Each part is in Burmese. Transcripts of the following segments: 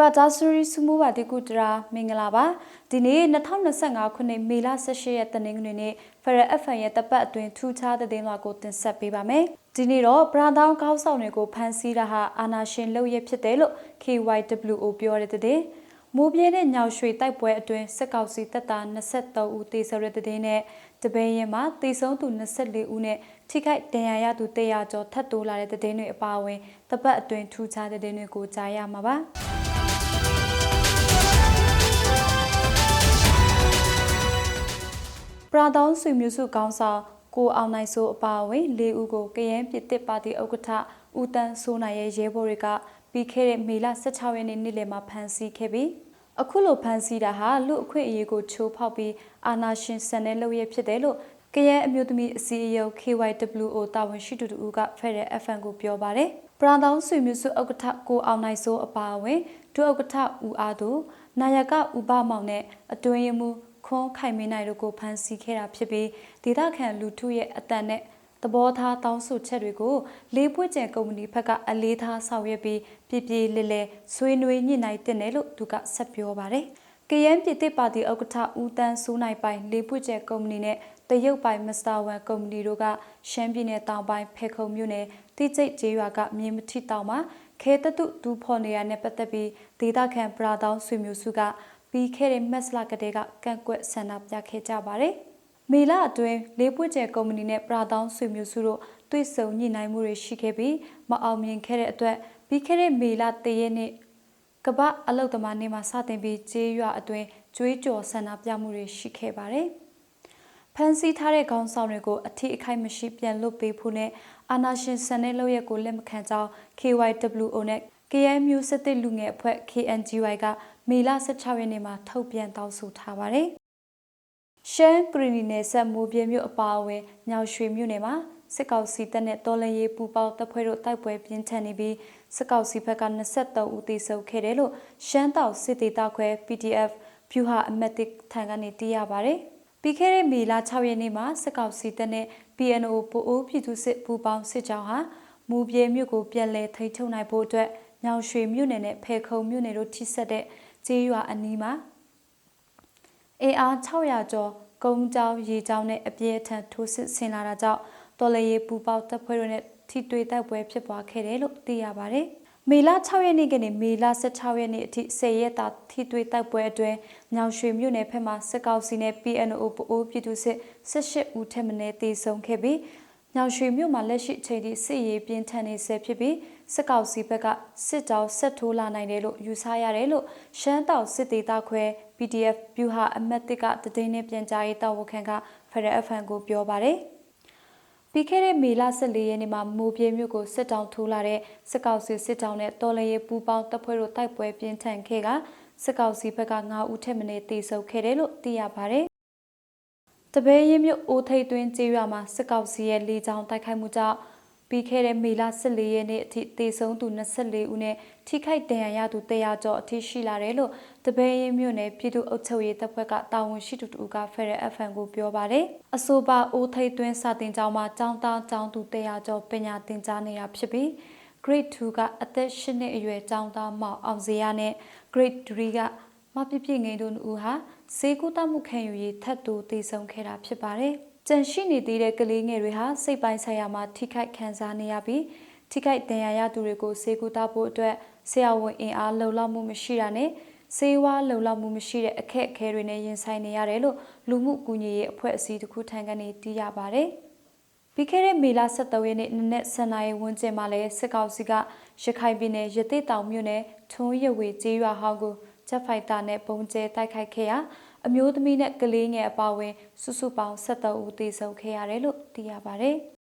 ပါဒါဆူရီစုမိုးပါဒီကုတရာမင်္ဂလာပါဒီနေ့2025ခုနှစ်မေလ18ရက်တနင်္ဂနွေနေ့ဖရယ်အဖန်ရဲ့တပတ်အတွင်းထူးခြားတဲ့သတင်းလွှာကိုတင်ဆက်ပေးပါမယ်ဒီနေ့တော့ဘရာဒေါင်းကောက်ဆောင်တွေကိုဖမ်းဆီးတာဟာအာနာရှင်လုပ်ရဖြစ်တယ်လို့ KYWO ပြောတဲ့တဲ့မိုးပြဲတဲ့ညောင်ရွှေတိုက်ပွဲအတွင်းစက်ကောက်စီတပ်သား23ဦးသေဆုံးတဲ့တဲ့နဲ့တပင်းရင်မှာသေဆုံးသူ24ဦးနဲ့ထိခိုက်ဒဏ်ရာရသူ100ကျော်ထပ်တိုးလာတဲ့တဲ့တွေအပါအဝင်တပတ်အတွင်းထူးခြားတဲ့တဲ့တွေကိုကြားရမှာပါ ပရာဒေါင်းဆွေမျိုးစုကောင်းဆောင်ကိုအောင်နိုင်စိုးအပါအဝင်၄ဦးကိုကရင်ပြည်တစ်ပါတီဥက္ကဋ္ဌဦးတန်းစိုးနိုင်ရဲ့ရဲဘော်တွေကပြီးခဲ့တဲ့မေလ16ရက်နေ့နေ့လယ်မှာဖမ်းဆီးခဲ့ပြီးအခုလိုဖမ်းဆီးတာဟာလူအခွင့်အရေးကိုချိုးဖောက်ပြီးအာဏာရှင်ဆန်တဲ့လုပ်ရဖြစ်တယ်လို့ကရင်အမျိုးသမီးအစည်းအရုံး KYWO တာဝန်ရှိသူတို့ကဖက်ရဲ FN ကိုပြောပါတယ်ပရာဒေါင်းဆွေမျိုးစုဥက္ကဋ္ဌကိုအောင်နိုင်စိုးအပါအဝင်ဒုဥက္ကဋ္ဌဦးအားသူနာယကဦးဘမောင်နဲ့အတွင်းရမှု ခွန်ခိုင်မင်းနိုင်တို့ကိုဖမ်းဆီးခဲ့တာဖြစ်ပြီးဒေသခံလူထုရဲ့အတန်နဲ့သဘောထားတောင်းဆိုချက်တွေကိုလေးပွင့်ကျန်ကုမ္ပဏီဘက်ကအလေးထားဆောင်ရွက်ပြီးပြည်ပြည်လဲလဲဆွေးနွေးညှိနှိုင်းတင်တယ်လို့သူကဆက်ပြောပါတယ်။ကရန်ပြည်တစ်ပါတီဥက္ကဋ္ဌဦးတန်းစိုးနိုင်ပိုင်လေးပွင့်ကျန်ကုမ္ပဏီနဲ့တရုတ်ပိုင်မစတာဝန်ကုမ္ပဏီတို့ကရှမ်းပြည်နယ်တောင်ပိုင်းဖေခုံမြို့နယ်တိကျိတ်ကျေးရွာကမြေမထီတောင်မှာခဲတတုဒူဖော်နေရတဲ့ပတ်သက်ပြီးဒေသခံပရာတောင်းဆွေမျိုးစုက ပြီးခဲ့တဲ့မက်စလာကတဲ့ကကန့်ကွက်ဆန္ဒပြခဲ့ကြပါတယ်။မေလအတွင်းလေးပွင့်ကျဲကုမ္ပဏီနဲ့ပရာတောင်းဆွေမျိုးစုတို့တွေ့ဆုံညှိနှိုင်းမှုတွေရှိခဲ့ပြီးမအောင်မြင်ခဲ့တဲ့အတွက်ပြီးခဲ့တဲ့မေလတရက်နေ့ကပအလုတ်သမားနေ့မှာစတင်ပြီးကျေးရွာအတွင်းကျွေးကြော်ဆန္ဒပြမှုတွေရှိခဲ့ပါတယ်။ဖန်ဆီးထားတဲ့ခေါင်းဆောင်တွေကိုအထီးအခိုက်မရှိပြန်လွတ်ပေးဖို့နဲ့အာနာရှင်ဆန်တဲ့လုပ်ရက်ကိုလက်မခံကြောင်း KYWO နဲ့ KMU စစ်တစ်လူငယ်အဖွဲ့ KNGY ကမေလ16ရက်နေ့မှာထုတ်ပြန်တောင်းဆိုထားပါတယ်။ရှမ်းကရီနီနယ်ဆက်မိုးပြင်းမြို့အပါအဝင်ညောင်ရွှေမြို့နယ်မှာစစ်ကောင်စီတပ်နဲ့တော်လရေးပူပေါတပ်ဖွဲ့တို့တိုက်ပွဲပြင်းထန်နေပြီးစစ်ကောင်စီဘက်က23ဦးသေဆုံးခဲ့တယ်လို့ရှမ်းတောက်စစ်ဒေသခွဲ PDF ဖြူဟာအမတ်တစ်ထံကနေသိရပါတယ်။ပြီးခဲ့တဲ့မေလ6ရက်နေ့မှာစစ်ကောင်စီတပ်နဲ့ PNO ပိုအိုးပြည်သူစစ်ပူပေါင်းစစ်ကြောင်းဟာမူပြေမြို့ကိုပြန်လည်ထိန်းချုပ်နိုင်ဖို့အတွက် ညောင်ရွှေမြို့နယ်နဲ့ဖေခုံမြို့နယ်တို့ထိစပ်တဲ့ကျေးရွာအနီးမှာအင်အား600ကျော်ကုန်းကြောင်းရေကြောင်းနဲ့အပြည့်အထန်ထိုးစစ်ဆင်လာတာကြောင့်တော်လရေးပူပေါတပ်ဖွဲ့တို့နဲ့ထိတွေ့တိုက်ပွဲဖြစ်ပွားခဲ့တယ်လို့သိရပါတယ်။မေလ6ရက်နေ့ကနေမေလ16ရက်နေ့အထိ10ရက်တာထိတွေ့တိုက်ပွဲအတွင်းညောင်ရွှေမြို့နယ်ဖက်မှစစ်ကောက်စီနဲ့ PNO ပအိုးပြည်သူစစ်18ဦးထက်မနည်းတေဆုံးခဲ့ပြီးညောင်ရွှေမြို့မှာလက်ရှိအချိန်ထိစစ်ရေးပြင်းထန်နေဆဲဖြစ်ပြီး စစ်ကောက်စီဘက်ကစစ်ကြောင်းဆက်ထိုးလာနိုင်တယ်လို့ယူဆရတယ်လို့ရှမ်းတောင်စစ်ဒေသခွဲ PDF ဗျူဟာအမတ်တစ်ကတည်င်းနဲ့ပြန်ကြားရေးတာဝန်ခံကဖရအဖန်ကိုပြောပါတယ်ပြီးခဲ့တဲ့မေလ14ရက်နေ့မှာမိုးပြေမြို့ကိုစစ်တောင်းထိုးလာတဲ့စစ်ကောက်စီစစ်တောင်းနဲ့တော်လရေးပူပေါင်းတပ်ဖွဲ့တို့တိုက်ပွဲပြင်းထန်ခဲ့ကစစ်ကောက်စီဘက်က9ဦးထက်မနည်းတေဆုံးခဲ့တယ်လို့သိရပါတယ်တပည့်ရင်မြို့အိုထိတ်တွင်းကျေးရွာမှာစစ်ကောက်စီရဲ့လေကြောင်းတိုက်ခိုက်မှုကြောင့် ပြီးခဲ့တဲ့မေလ14ရက်နေ့အထိတေဆုံးသူ24ဦးနဲ့ထိခိုက်ဒဏ်ရာရသူ100ကျော်အထိရှိလာတယ်လို့တပည့်ရင်မြို့နယ်ပြည်သူ့အုပ်ချုပ်ရေးတပ်ဖွဲ့ကတာဝန်ရှိသူတို့ကဖရယ် FM ကိုပြောပါတယ်။အဆိုပါအိုထိတ်တွင်းစာတင်ကျောင်းမှာကျောင်းသားကျောင်းသူ100ကျော်ပညာသင်ကြားနေတာဖြစ်ပြီး Grade 2ကအသက်၈နှစ်အရွယ်ကျောင်းသားမောင်အောင်စရာနဲ့ Grade 3ကမပြပြငိန်တို့ဦးဟာဈေးကူတမှုခံယူရေးထပ်တူတည်ဆုံခဲ့တာဖြစ်ပါတယ်။ ကြန့်ရှိနေသေးတဲ့ကလေးငယ်တွေဟာစိတ်ပိုင်းဆိုင်ရာမှာထိခိုက်ခံစားနေရပြီးထိခိုက်ဒဏ်ရာရသူတွေကိုဆေးကုသဖို့အတွက်ဆရာဝန်အင်အားလုံလောက်မှုမရှိတာနဲ့ဆေးဝါးလုံလောက်မှုမရှိတဲ့အခက်အခဲတွေနဲ့ရင်ဆိုင်နေရတယ်လို့လူမှုကူညီရေးအဖွဲ့အစည်းတစ်ခုထံကနေသိရပါဗျ။ပြီးခဲ့တဲ့မေလ23ရက်နေ့နနက်7:00နာရီဝန်းကျင်မှာလဲစစ်ကောင်စီကရခိုင်ပြည်နယ်ရသေးတောင်မြို့နယ်ထွန်းရဝေကျေးရွာဟောင်းကိုချက်ဖိုက်တာနဲ့ပုံကျဲတိုက်ခိုက်ခဲ့ရာ အမျိုးသမီးနဲ့ကလေးငယ်အပါအဝင် စုစုပေါင်း73ဦးသေဆုံးခဲ့ရတယ်လို့သိရပါဗျ။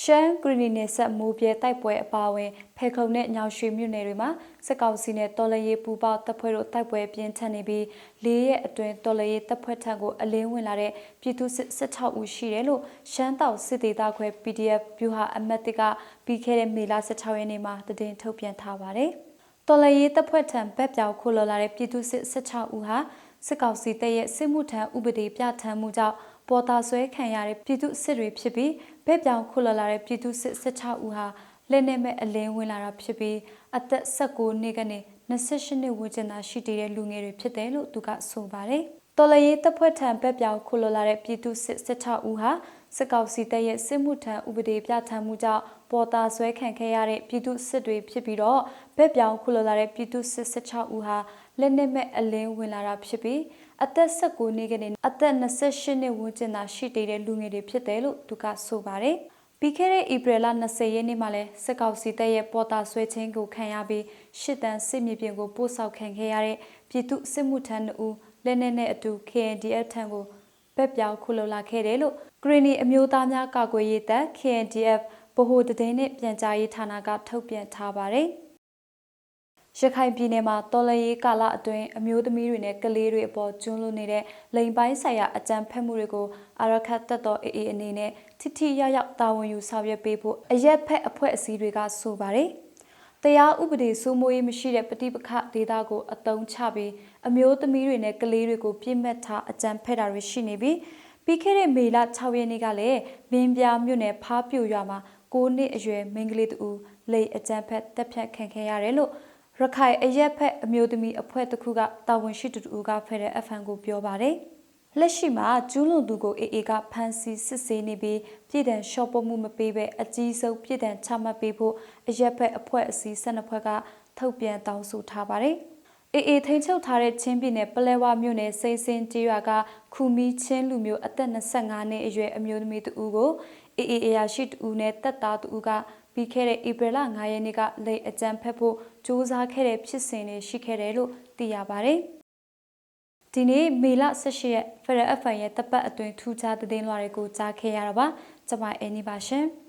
ရှမ်းဂရီနီနယ်ဆက်မိုးပြဲတိုက်ပွဲအပါအဝင်ဖေခုံနဲ့ညောင်ရွှေမြို့နယ်တွေမှာစစ်ကောင်စီနဲ့တော်လရေးပူပေါတပ်ဖွဲ့တို့တိုက်ပွဲပြင်းထန်နေပြီးလေးရက်အတွင်းတော်လရေးတပ်ဖွဲ့ထံကိုအလင်းဝင်လာတဲ့ပြည်သူစစ်16ဦးရှိတယ်လို့ရှမ်းတောက်စစ်ဒေသခွဲ PDF ဗျူဟာအမတ်တစ်ကပြီးခဲ့တဲ့မေလ16ရက်နေ့မှာတည်င်းထုတ်ပြန်ထားပါတယ်။ တော်လရေးတပ်ဖွဲ့ထံဘက်ပြောင်ခိုးလော်လာတဲ့ပြည်သူစစ်16ဦးဟာစစ်ကောင်စီတပ်ရဲ့စစ်မှုထမ်းဥပဒေပြဋ္ဌာန်းမှုကြောင့်ပေါ်တာဆွဲခံရတဲ့ပြည်သူစစ်တွေဖြစ်ပြီးဘက်ပြောင်ခုလလာတဲ့ပြည်သူစစ်16ဦးဟာလက်နက်မဲ့အလင်းဝင်လာတာဖြစ်ပြီးအသက်16နှစ်ကနေ28နှစ်ဝန်းကျင်သာရှိတည်တဲ့လူငယ်တွေဖြစ်တယ်လို့သူကဆိုပါတယ်။တော်လရေးတပ်ဖွဲ့ထံဘက်ပြောင်ခုလိုလာတဲ့ပြည်သူစစ်16ဦးဟာစစ်ကောင်စီတပ်ရဲ့စစ်မှုထမ်းဥပဒေပြဋ္ဌာန်းမှုကြောင့်ပေါ်တာဆွဲခံခဲ့ရတဲ့ပြည်သူစစ်တွေဖြစ်ပြီးတော့ ဘက်ပြောင်ခုလိုလာတဲ့ပြည်သူစစ်16ဦးဟာလက်နက်မဲ့အလင်းဝင်လာတာဖြစ်ပြီးအသက်16နှစ်ကနေအသက်28နှစ်ဝန်းကျင်သာရှိတည်တဲ့လူငယ်တွေဖြစ်တယ်လို့သူကဆိုပါတယ်။ပြီးခဲ့တဲ့ဧပြီလ20ရက်နေ့မှာလဲစစ်ကောင်စီတပ်ရဲ့ပေါ်တာဆွဲခြင်းကိုခံရပြီးရှစ်တန်းစစ်မြေပြင်ကိုပို့ဆောင်ခံခဲ့ရတဲ့ပြည်သူစစ်မှုထမ်း2ဦးလက်နက်နဲ့အတူ KNDF ထံကိုဘက်ပြောင်ခုလုံလာခဲ့တယ်လို့ဂရီနီအမျိုးသားများကာကွယ်ရေးတပ် KNDF ဗဟိုတည်င်းနဲ့ပြန်ကြားရေးဌာနကထုတ်ပြန်ထားပါတယ်။ ရခိုင်ပြည်နယ်မှာတော်လရေးကာလအတွင်းအမျိုးသမီးတွေနဲ့ကလေးတွေအပေါ်ကျွန်းလွန်နေတဲ့လိန်ပိုင်းဆိုင်ရာအကြမ်းဖက်မှုတွေကိုအာရခတ်တပ်တော်အေအေအနေနဲ့ထိထိရောက်ရောက်တာဝန်ယူဆောင်ရွက်ပေးဖို့အရက်ဖက်အဖွဲ့အစည်းတွေကဆိုပါတယ်။တရားဥပဒေစိုးမိုးရေးမရှိတဲ့ပဋိပက္ခဒေသကိုအတုံးချပြီးအမျိုးသမီးတွေနဲ့ကလေးတွေကိုပြစ်မှတ်ထားအကြမ်းဖက်တာတွေရှိနေပြီးပြီးခဲ့တဲ့မေလ6ရက်နေ့ကလည်းမင်းပြမြို့နယ်ဖားပြိုရွာမှာ9နှစ်အရွယ်မိန်းကလေးတူလိန်အကြမ်းဖက်တပ်ဖြတ်ခံခဲ့ရတယ်လို့ ရခိုင်အရက်ဖက်အမျိုးသမီးအဖွဲ့တစ်ခုကတာဝန်ရှိသူတူကဖဲတဲ့ FN ကိုပြောပါတယ်။လက်ရှိမှာကျူးလွန်သူကိုအေအေကဖမ်းဆီးစစ်ဆေးနေပြီးပြည်တံလျှော့ပေါ်မှုမပေးဘဲအကြီးဆုံးပြည်တံချမှတ်ပေးဖို့အရက်ဖက်အဖွဲ့အစည်း12ဖွဲ့ကထုတ်ပြန်တောင်းဆိုထားပါတယ်။အေအေထိန်ချုပ်ထားတဲ့ချင်းပြည်နယ်ပလဲဝမြို့နယ်စိန်စင်ကျေးရွာကခူမီချင်းလူမျိုးအသက်25နှစ်အရွယ်အမျိုးသမီးတူကိုအေအေအရာရှိတူနဲ့တက်သားတူကပြီးခဲ့တဲ့ဧပြီလ9ရက်နေ့ကလိတ်အကြံဖက်ဖို့ စူးစမ်းခဲ့တဲ့ဖြစ်စဉ်တွေရှိခဲ့တယ်လို့သိရပါတယ်။ဒီနေ့မေလ18ရက် Federal FN ရဲ့တပ်ပတ်အတွင်းထူးခြားသတင်းလွှာတွေကိုကြားခဲ့ရတာပါ။ကျွန်မအင်းနီပါရှင်။